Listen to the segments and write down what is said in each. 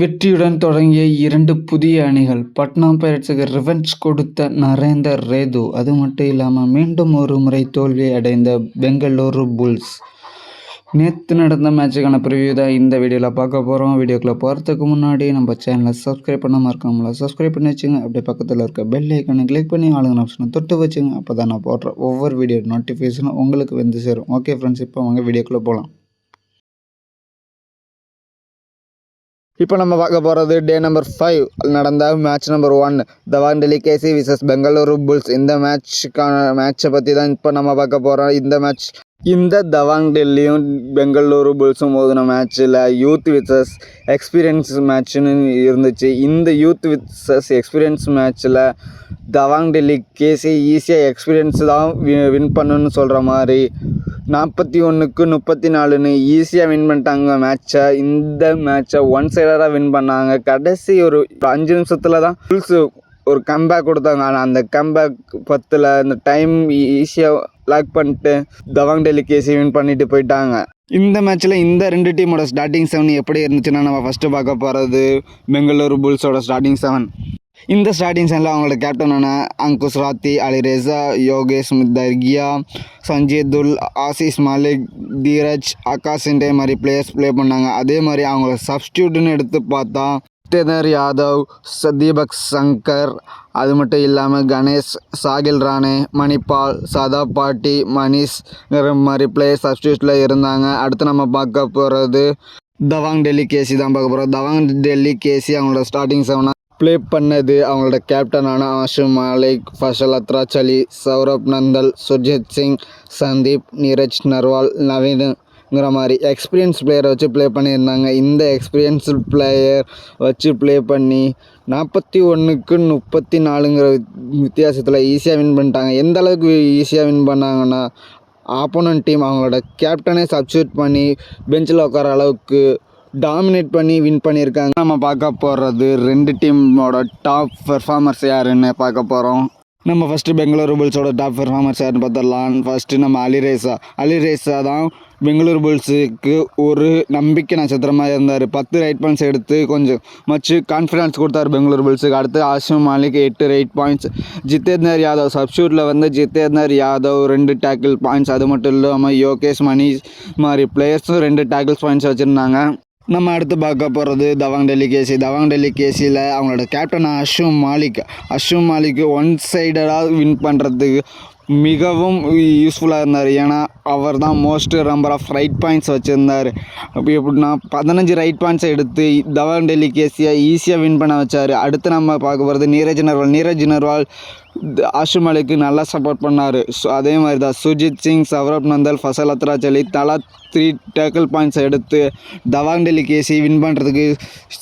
வெற்றியுடன் தொடங்கிய இரண்டு புதிய அணிகள். பட்னா பைரட்ஸுக்கு ரிவெஞ்ச் கொடுத்த நரேந்தர் ரேது. அது மட்டும் இல்லாமல் மீண்டும் ஒரு முறை தோல்வி அடைந்த பெங்களூரு புல்ஸ். நேற்று நடந்த மேட்சுக்கான ப்ரிவியூ தான் இந்த வீடியோவில் பார்க்க போகிறோம் வீடியோக்குள்ளே போகிறதுக்கு முன்னாடி நம்ம சேனலை சப்ஸ்கிரைப் பண்ணாமல் இருக்கோம்ல சப்ஸ்கிரைப் பண்ணி வச்சுங்க. அப்படியே பக்கத்தில் இருக்க பெல் ஐக்கனை கிளிக் பண்ணி ஆளுங்க ஆப்ஷனை தொட்டு வச்சுங்க. அப்போ தான் நான் போடுற ஒவ்வொரு வீடியோ நோட்டிஃபிகேஷனும் உங்களுக்கு வந்து சேரும். ஓகே ஃப்ரெண்ட்ஸ் இப்போ வாங்க வீடியோக்குள்ளே போகலாம் இப்போ நம்ம பார்க்க போகிறது டே நம்பர் ஃபைவ் நடந்த match number one Dabang Delhi KC versus Bengaluru Bulls. இந்த மேட்ச்சுக்கான மேட்ச்சை பற்றி தான் இப்போ நம்ம பார்க்க போகிறோம் இந்த மேட்ச் இந்த தவாங் டெல்லியும் பெங்களூரு புல்ஸும் மோதின மேட்ச்சில் யூத் விசஸ் எக்ஸ்பீரியன்ஸ் மேட்ச்னு இருந்துச்சு. இந்த யூத் விசஸ் எக்ஸ்பீரியன்ஸ் மேட்ச்சில் தவாங் டெல்லி கேசி ஈஸியாக எக்ஸ்பீரியன்ஸ் தான் வின் பண்ணுன்னு சொல்கிற மாதிரி நாற்பத்தி ஒன்றுக்கு முப்பத்தி நாலுன்னு ஈஸியாக வின் பண்ணிட்டாங்க மேட்ச்சை இந்த மேட்ச்சை ஒன் சைடராக வின் பண்ணாங்க. கடைசி ஒரு அஞ்சு நிமிஷத்தில் தான் புல்ஸு ஒரு கம்பேக் கொடுத்தாங்க. ஆனால் அந்த கம்பேக் பத்தில் அந்த டைம் ஈஸியாக லாக் பண்ணிட்டு தவாங் டெல்லி கேசி வின் பண்ணிட்டு போயிட்டாங்க. இந்த மேட்ச்சில் இந்த ரெண்டு டீமோட ஸ்டார்டிங் செவன் எப்படி இருந்துச்சுன்னா நம்ம ஃபஸ்ட்டு பார்க்க போகிறது பெங்களூரு புல்ஸோட ஸ்டார்டிங் செவன் இந்த ஸ்டார்டிங் செவனில் அவங்களோட கேப்டனான அங்குஷ் ராத்தி அலிரேசா யோகேஷ் தர்கியா சஞ்சய் துல் ஆசிஸ் மாலிக் தீரஜ் ஆகாஷ் இண்டே மாதிரி பிளேயர்ஸ் ப்ளே பண்ணாங்க. அதே மாதிரி அவங்கள சப்ஸ்டியூட்னு எடுத்து பார்த்தா சத்யேந்தர் யாதவ் ச- தீபக் சங்கர் அது மட்டும் இல்லாமல் கணேஷ் சாகில் ராணே மணிபால் சதா பாட்டி மணிஷ் மாதிரி பிளேயர் சப்ஸ்டியூட்டில் இருந்தாங்க. அடுத்து நம்ம பார்க்க போகிறது தவாங் டெல்லி கேசி தான் பார்க்க போகிறோம் தவாங் டெல்லி கேசி அவங்களோட ஸ்டார்டிங் செவனாக ப்ளே பண்ணது அவங்களோட கேப்டனான ஆஷு மாலிக் ஃபஷல் அத்ராச்சலி சௌரப் நந்தல் சுர்ஜித் சிங் சந்தீப் நீரஜ் நர்வால் ங்கிற மாதிரி. எக்ஸ்பீரியன்ஸ் பிளேயரை வச்சு ப்ளே பண்ணியிருந்தாங்க. இந்த எக்ஸ்பீரியன்ஸ் பிளேயர் வச்சு ப்ளே பண்ணி நாற்பத்தி ஒன்றுக்கு முப்பத்தி நாலுங்கிற வித்தியாசத்தில் ஈஸியாக வின் பண்ணிட்டாங்க. எந்த அளவுக்கு ஈஸியாக வின் பண்ணாங்கன்னா ஆப்போனன்ட் டீம் அவங்களோட கேப்டனே சப்ஸ்டியூட் பண்ணி பெஞ்சில் உட்கார அளவுக்கு டாமினேட் பண்ணி வின் பண்ணியிருக்காங்க. நம்ம பார்க்க போகிறது ரெண்டு டீமோட டாப் பெர்ஃபார்மர்ஸ் யாருன்னு பார்க்க போகிறோம் நம்ம ஃபஸ்ட்டு பெங்களூரு புல்ஸோட டாப் பெர்ஃபார்மர்ஸ் யாருன்னு பார்த்துடலாம். ஃபஸ்ட்டு நம்ம அலிரேசா. அலிரேசா தான் பெங்களூர் புல்ஸுக்கு ஒரு நம்பிக்கை நட்சத்திரமாக இருந்தார். பத்து ரைட் பாயிண்ட்ஸ் எடுத்து கொஞ்சம் மச்சு கான்ஃபிடன்ஸ் கொடுத்தாரு பெங்களூர் புல்ஸுக்கு அடுத்து ஆஷிம் மாலிக் எட்டு ரைட் பாயிண்ட்ஸ் ஜித்தேந்தர் யாதவ் சப்ஷூட்டில் வந்து ஜித்தேந்தர் யாதவ் ரெண்டு டேக்கிள் பாயிண்ட்ஸ் அது மட்டும் இல்லாமல் யோகேஷ் மணிஷ் மாதிரி பிளேயர்ஸும் ரெண்டு டேக்கிள்ஸ் பாயிண்ட்ஸ் வச்சுருந்தாங்க. நம்ம அடுத்து பார்க்க போகிறது தவாங் டெல்லி கேசி தவாங் டெல்லி கேசியில் அவங்களோட கேப்டன் அஷும் மாலிக். அஷும் மாலிக் ஒன் சைடடாக வின் பண்ணுறதுக்கு மிகவும் யூஸ்ஃபுல்லாக இருந்தார். ஏன்னா அவர் தான் most number of raid points வச்சுருந்தார். அப்படி எப்படின்னா பதினஞ்சு ரைட் பாயிண்ட்ஸை எடுத்து தவாங் டெல்லிகேசியை ஈஸியாக வின் பண்ண வச்சார். அடுத்து நம்ம பார்க்க போகிறது நீரஜ் நர்வால் நீரஜ் நர்வால் ஆஷிம் அலிக்கு நல்லா சப்போர்ட் பண்ணார். ஸோ அதே மாதிரி தான் சுஜித் சிங் சௌரப் நந்தல் ஃபசல் அத்ராச்சலி தலா த்ரீ டேக்கிள் பாயிண்ட்ஸை எடுத்து தவாங் டெல்லி கேசி வின் பண்ணுறதுக்கு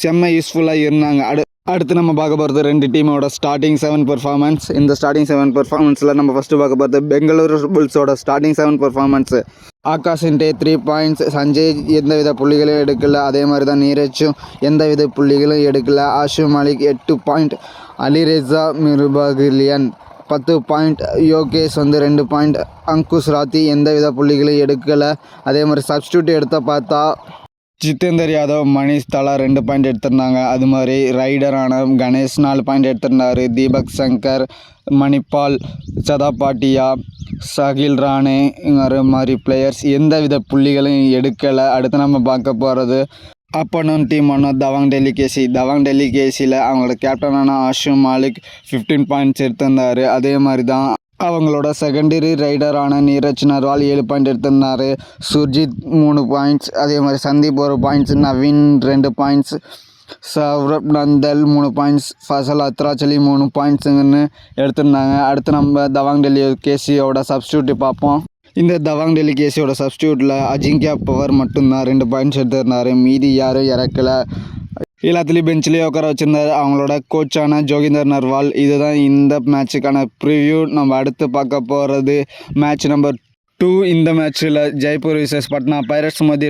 செம்ம யூஸ்ஃபுல்லாக இருந்தாங்க. அடு அடுத்து நம்ம பார்க்க போகிறது ரெண்டு டீமோட ஸ்டார்டிங் செவன் பெர்ஃபார்மன்ஸ் இந்த ஸ்டார்டிங் செவன் பெர்ஃபார்மன்ஸில் நம்ம ஃபஸ்ட்டு பார்க்க போகிறது பெங்களூரு புல்ஸோட ஸ்டார்டிங் செவன் பெர்ஃபார்மன்ஸ் ஆகாஷ் இன்டே த்ரீ பாயிண்ட்ஸ் சஞ்சய் எந்தவித புள்ளிகளும் எடுக்கல. அதே மாதிரி தான் நீரஜும் எந்தவித புள்ளிகளும் எடுக்கல. ஆஷு மாலிக் எட்டு பாயிண்ட் அலிரெசா மிருபகிலியன் பத்து பாயிண்ட் யோகேஷ் வந்து ரெண்டு பாயிண்ட் அங்குஷ் ராத்தி எந்தவித புள்ளிகளையும் எடுக்கலை. அதே மாதிரி சப்ஸ்டியூட் எடுத்த பார்த்தா ஜித்தேந்தர் யாதவ் மணிஷ் தலா ரெண்டு பாயிண்ட் எடுத்திருந்தாங்க. அது மாதிரி ரைடரான கணேஷ் நாலு பாயிண்ட் எடுத்திருந்தாரு. தீபக் சங்கர் மணிபால் சதா பாட்டியா சகில் ராணேங்கிற மாதிரி பிளேயர்ஸ் எந்தவித புள்ளிகளையும் எடுக்கலை. அடுத்து நம்ம பார்க்க போகிறது அப்பனும் டீமான தவாங் டெல்லிகேசி தவாங் டெல்லி கேசியில் அவங்களோட கேப்டனான ஆஷு மாலிக் ஃபிஃப்டீன் பாயிண்ட்ஸ் எடுத்திருந்தாரு. அதே மாதிரி தான் அவங்களோட செகண்டரி ரைடரான நீரஜ் நர்வால் ஏழு பாயிண்ட் எடுத்திருந்தார். சுர்ஜித் மூணு பாயிண்ட்ஸ் அதே மாதிரி சந்தீப் ஒரு பாயிண்ட்ஸ் நவீன் ரெண்டு பாயிண்ட்ஸ் சௌரப் நந்தல் மூணு பாயிண்ட்ஸ் ஃபசல் அத்ராச்சலி மூணு பாயிண்ட்ஸுங்கன்னு எடுத்திருந்தாங்க. அடுத்து நம்ம தவாங் டெல்லி கேசியோட சப்ஸ்டியூட்டு பார்ப்போம். இந்த தவாங் டெல்லி கேசியோட சப்ஸ்டியூட்டில் அஜிங்கியா பவர் மட்டும்தான் ரெண்டு பாயிண்ட்ஸ் எடுத்திருந்தார். மீதி யாரும் இறக்கல. எல்லாத்துலேயும் பெஞ்சிலேயே உட்கார வச்சுருந்தார். அவங்களோட கோச்சான ஜோகிந்தர் நர்வால். இதுதான் இந்த மேட்சுக்கான ப்ரிவ்யூ நம்ம அடுத்து பார்க்க போகிறது மேட்ச் நம்பர் டூ இந்த மேட்ச்சில் ஜெய்ப்பூர் விசஸ் பட்னா பைரட்ஸ் மோதி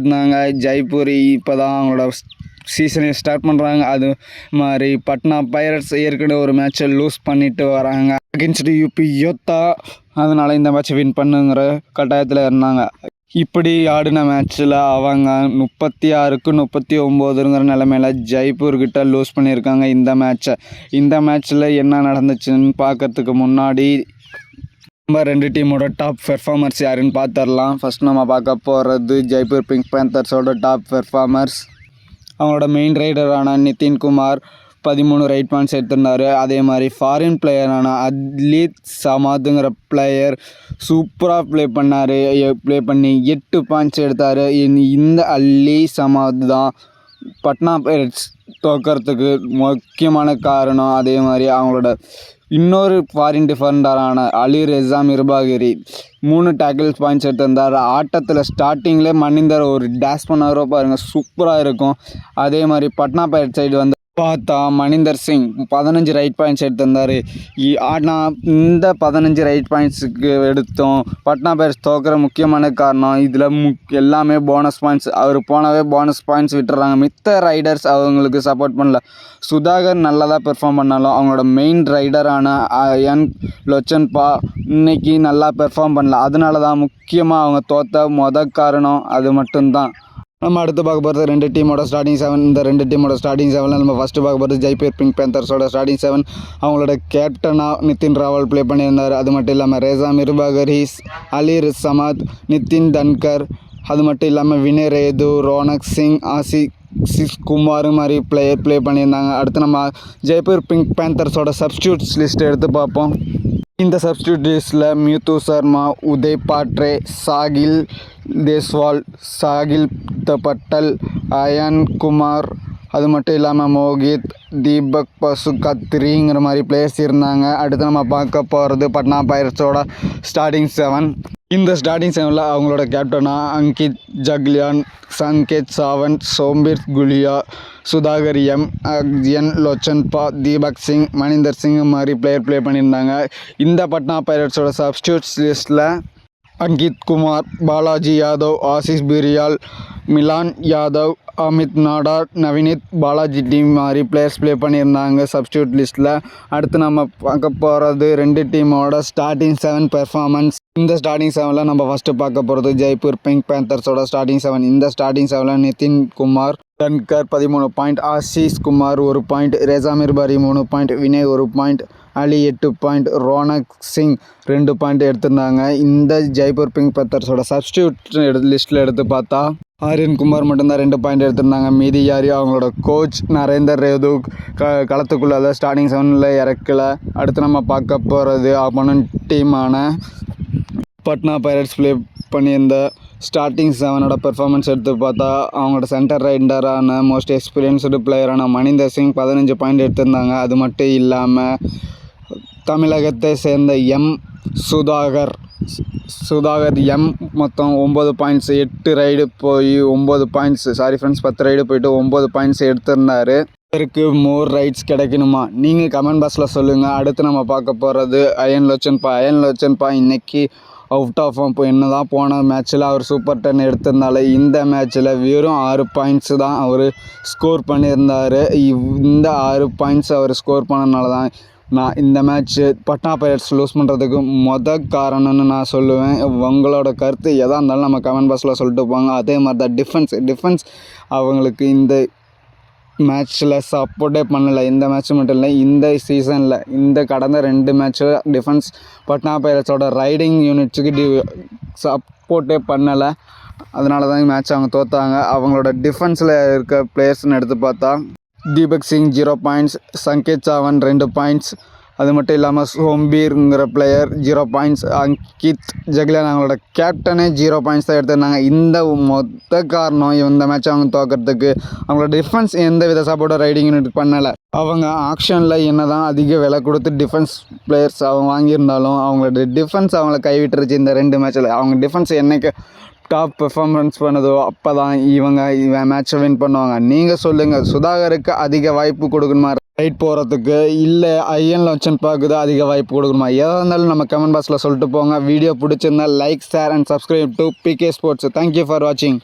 ஜெய்ப்பூர் இப்போ தான் அவங்களோட சீசனை ஸ்டார்ட் பண்ணுறாங்க அது மாதிரி பட்னா பைரட்ஸ் ஏற்கனவே ஒரு மேட்ச்சை லூஸ் பண்ணிட்டு வராங்க. Against UP Yoddha. அதனால் இந்த மேட்ச்சை வின் பண்ணுங்கிற கட்டாயத்தில் இருந்தாங்க. இப்படி ஆடின மேட்ச்சில் அவங்க முப்பத்தி ஆறுக்கு முப்பத்தி ஒம்போதுங்கிற நிலமையில ஜெய்ப்பூர்கிட்ட லூஸ் பண்ணியிருக்காங்க இந்த மேட்ச்சை இந்த மேட்ச்சில் என்ன நடந்துச்சுன்னு பார்க்கறதுக்கு முன்னாடி நம்ம ரெண்டு டீமோட டாப் பெர்ஃபார்மர்ஸ் யாருன்னு பார்த்துடலாம். ஃபஸ்ட் நம்ம பார்க்க போகிறது ஜெய்ப்பூர் பிங்க் பேந்தர்ஸோட டாப் பெர்ஃபார்மர்ஸ் அவங்களோட மெயின் ரைடரான நிதின்குமார் பதிமூணு ரைட் பாயிண்ட்ஸ் எடுத்திருந்தார். அதே மாதிரி ஃபாரின் பிளேயரான அத்லீத் சமாதுங்கிற பிளேயர் சூப்பராக ப்ளே பண்ணார். ப்ளே பண்ணி எட்டு பாயிண்ட்ஸ் எடுத்தார். இந்த அல்லி சமாத் தான் பட்னா பைரட்ஸ் தோக்கிறதுக்கு முக்கியமான காரணம். அதே மாதிரி அவங்களோட இன்னொரு ஃபாரின் டிஃபெண்டரான அலி ரெஸா மிர்பாகிரி மூணு டேக்கிள்ஸ் பாயிண்ட்ஸ் எடுத்திருந்தார். ஆட்டத்தில் ஸ்டார்டிங்கில் மன்னிந்தர் ஒரு டேஷ் பண்ணாரோ. பாருங்கள் சூப்பராக இருக்கும். அதே மாதிரி பட்னா பைரட் சைடு வந்து பார்த்தா மணிந்தர் சிங் பதினஞ்சு ரைட் பாயிண்ட்ஸ் எடுத்திருந்தார். ஆனால் இந்த பதினஞ்சு ரைட் பாயிண்ட்ஸுக்கு எடுத்தோம். பட்னா பேர்ஸ் தோக்கிற முக்கியமான காரணம் இதில் முக் எல்லாமே போனஸ் பாயிண்ட்ஸ் அவர் போனவே போனஸ் பாயிண்ட்ஸ் விட்டுறாங்க. மித்த ரைடர்ஸ் அவங்களுக்கு சப்போர்ட் பண்ணல. சுதாகர் நல்லா தான் பெர்ஃபார்ம் பண்ணாலும் அவங்களோட மெயின் ரைடரான என் லொச்சன்பா இன்னைக்கு நல்லா பெர்ஃபார்ம் பண்ணல. அதனால தான் முக்கியமாக அவங்க தோற்ற மொத காரணம் அது மட்டும்தான். நம்ம அடுத்து பார்க்க போகிறது ரெண்டு டீமோட ஸ்டார்டிங் செவன் இந்த ரெண்டு டீமோட ஸ்டார்டிங் செவனில் நம்ம ஃபஸ்ட்டு பார்க்க போகிறது ஜெய்பீர் பிங்க் பேந்தர்ஸோட ஸ்டார்டிங் செவன் அவங்களோட கேப்டனாக நிதின் ராவல் ப்ளே பண்ணியிருந்தார். அது மட்டும் இல்லாமல் ரேசா மிர்பாகரிஸ் அலி சமாத் நிதின் தன்கர் அது மட்டும் இல்லாமல் வினய் ரேது ரோனக் சிங் ஆசி சிஸ் குமார் மாதிரி பிளேயர் ப்ளே பண்ணியிருந்தாங்க. அடுத்து நம்ம ஜெய்ப்பூர் பிங்க் பேந்தர்ஸோட சப்ஸ்டியூட்ஸ் லிஸ்ட் எடுத்து பார்ப்போம். இந்த சப்ஸ்டியூட் மியூத்து சர்மா உதய் பாட்ரே சாகில் தேஸ்வால் சாகில் த பட்டல் அயன் குமார் அது மட்டும் இல்லாமல் மோகித் தீபக் பசு கத்ரிங்கிற மாதிரி பிளேயர்ஸ் இருந்தாங்க. அடுத்து நம்ம பார்க்க போகிறது பட்னா பைரட்ஸோட ஸ்டார்டிங் செவன் இந்த ஸ்டார்டிங் செவனில் அவங்களோட கேப்டனாக அங்கித் ஜக்லியான் சங்கேத் சாவந்த் சோம்பிர் குலியா சுதாகர் எம் அக்ஜியன் லோச்சன்பா தீபக் சிங் மணிந்தர் சிங் மாதிரி பிளேயர் ப்ளே பண்ணியிருந்தாங்க. இந்த பட்னா பைரட்ஸோட சப்ஸ்டியூட்ஸ் லிஸ்ட்டில் அங்கித் குமார் பாலாஜி யாதவ் ஆசிஷ் பிரியால் மிலான் யாதவ் அமித் நாடார் நவினித் பாலாஜி டீம் மாதிரி பிளேயர்ஸ் ப்ளே பண்ணியிருந்தாங்க சப்ஸ்டியூட் லிஸ்ட்டில் அடுத்து நம்ம பார்க்க போகிறது ரெண்டு டீமோட ஸ்டார்டிங் செவன் பெர்ஃபார்மன்ஸ் இந்த ஸ்டார்டிங் செவனில் நம்ம ஃபஸ்ட்டு பார்க்க போகிறது ஜெய்ப்பூர் பிங்க் பேந்தர்ஸோட ஸ்டார்டிங் செவன் இந்த ஸ்டார்டிங் செவனில் நிதின் குமார் தன்கர் பதிமூணு பாயிண்ட் ஆஷிஷ் குமார் ஒரு பாயிண்ட் ரேசா மிர்பாரி மூணு பாயிண்ட் வினய் ஒரு பாயிண்ட் அலி எட்டு பாயிண்ட் ரோனக் சிங் ரெண்டு பாயிண்ட் எடுத்திருந்தாங்க. இந்த ஜெய்ப்பூர் பிங்க் பத்தர்ஸோட சப்ஸ்டியூட் எடு லிஸ்ட்டில் எடுத்து பார்த்தா ஆரியன் குமார் மட்டும்தான் ரெண்டு பாயிண்ட் எடுத்திருந்தாங்க. மீதி யார் அவங்களோட கோச் நரேந்தர் ரேது க களத்துக்குள்ள ஸ்டார்டிங் செவனில் இறக்கல. அடுத்து நம்ம பார்க்க போகிறது ஆப்போனன்ட் டீமான பட்னா பைரட்ஸ் ப்ளே பண்ணியிருந்த ஸ்டார்டிங் செவனோட பெர்ஃபார்மன்ஸ் எடுத்து பார்த்தா அவங்களோட சென்டர் ரைண்டரான மோஸ்ட் எக்ஸ்பீரியன்ஸ்டு பிளேயரான மணிந்தர் சிங் பதினஞ்சு பாயிண்ட் எடுத்திருந்தாங்க. அது மட்டும் இல்லாமல் தமிழகத்தை சேர்ந்த எம். சுதாகர். சு- சுதாகர் எம். மொத்தம் ஒம்பது பாயிண்ட்ஸ் எட்டு ரைடு போய் ஒம்பது பாயிண்ட்ஸ் சாரி ஃப்ரெண்ட்ஸ் பத்து ரைடு போயிட்டு ஒம்பது பாயிண்ட்ஸ் எடுத்திருந்தார். இவருக்கு மோர் ரைட்ஸ் கிடைக்கணுமா? நீங்கள் கமெண்ட் பாக்ஸில் சொல்லுங்கள் அடுத்து நம்ம பார்க்க போகிறது அயன் லோச்சன்பா. அயன் லோச்சன்பா இன்றைக்கி அவுட் ஆஃப் இப்போ என்ன தான் போன மேட்ச்சில் அவர் சூப்பர் டென் எடுத்திருந்தால இந்த மேட்ச்சில் வெறும் ஆறு பாயிண்ட்ஸ் தான் அவர் ஸ்கோர் பண்ணியிருந்தார். இந்த ஆறு பாயிண்ட்ஸ் அவர் ஸ்கோர் பண்ணனால தான் நான் இந்த மேட்ச்சு பட்னா பைரட்ஸ் லூஸ் பண்ணுறதுக்கு மொத காரணம்னு நான் சொல்லுவேன். உங்களோட கருத்து எதாக இருந்தாலும் நம்ம கமெண்ட் பாக்ஸில் சொல்லிட்டு போங்க. அதே மாதிரி தான் டிஃபென்ஸ் டிஃபென்ஸ் அவங்களுக்கு இந்த மேட்ச்சில் சப்போர்ட்டே பண்ணலை. இந்த மேட்ச் மட்டும் இல்லை இந்த சீசனில் இந்த கடந்த ரெண்டு மேட்ச்சில் டிஃபென்ஸ் பட்னா பைரட்ஸோட ரைடிங் யூனிட்ஸுக்கு டி சப்போர்ட்டே பண்ணலை. அதனால தான் மேட்ச் அவங்க தோற்றாங்க அவங்களோட டிஃபென்ஸில் இருக்க பிளேயர்ஸ்னு எடுத்து பார்த்தா தீபக் சிங் ஜீரோ பாயிண்ட்ஸ் சங்கேத் சாவன் ரெண்டு பாயிண்ட்ஸ். அது மட்டும் இல்லாமல் சோம்பீர்ங்கிற player zero points Ankit Janglan அவங்களோட கேப்டனே ஜீரோ பாயிண்ட்ஸ் தான் எடுத்திருந்தாங்க. இந்த மொத்த காரணம் இந்த மேட்ச் அவங்க தோக்கிறதுக்கு. அவங்களோட டிஃபென்ஸ் எந்த வித சப்போர்ட்டோ ரைடிங் யூனிட் பண்ணலை. அவங்க ஆக்ஷனில் என்ன தான் அதிக விலை கொடுத்து டிஃபென்ஸ் பிளேயர்ஸ் அவங்க வாங்கியிருந்தாலும் அவங்களோட டிஃபென்ஸ் அவங்கள கைவிட்டுருச்சு இந்த ரெண்டு மேட்ச்சில் அவங்க டிஃபென்ஸ் என்னைக்கு டாப் பெர்ஃபார்மன்ஸ் பண்ணதோ அப்போ தான் இவங்க இவன் மேட்ச்சை வின் பண்ணுவாங்க. நீங்கள் சொல்லுங்கள் சுதாகருக்கு அதிக வாய்ப்பு கொடுக்கணுமா? ரைட் போகிறதுக்கு இல்லை ஐஎன் லட்சன் பார்க்குது அதிக வாய்ப்பு கொடுக்கணுமா? எதாக இருந்தாலும் நம்ம கமெண்ட் பாக்ஸில் சொல்லிட்டு போங்க. வீடியோ பிடிச்சிருந்தா like share and subscribe to PK sports thank you for வாட்சிங்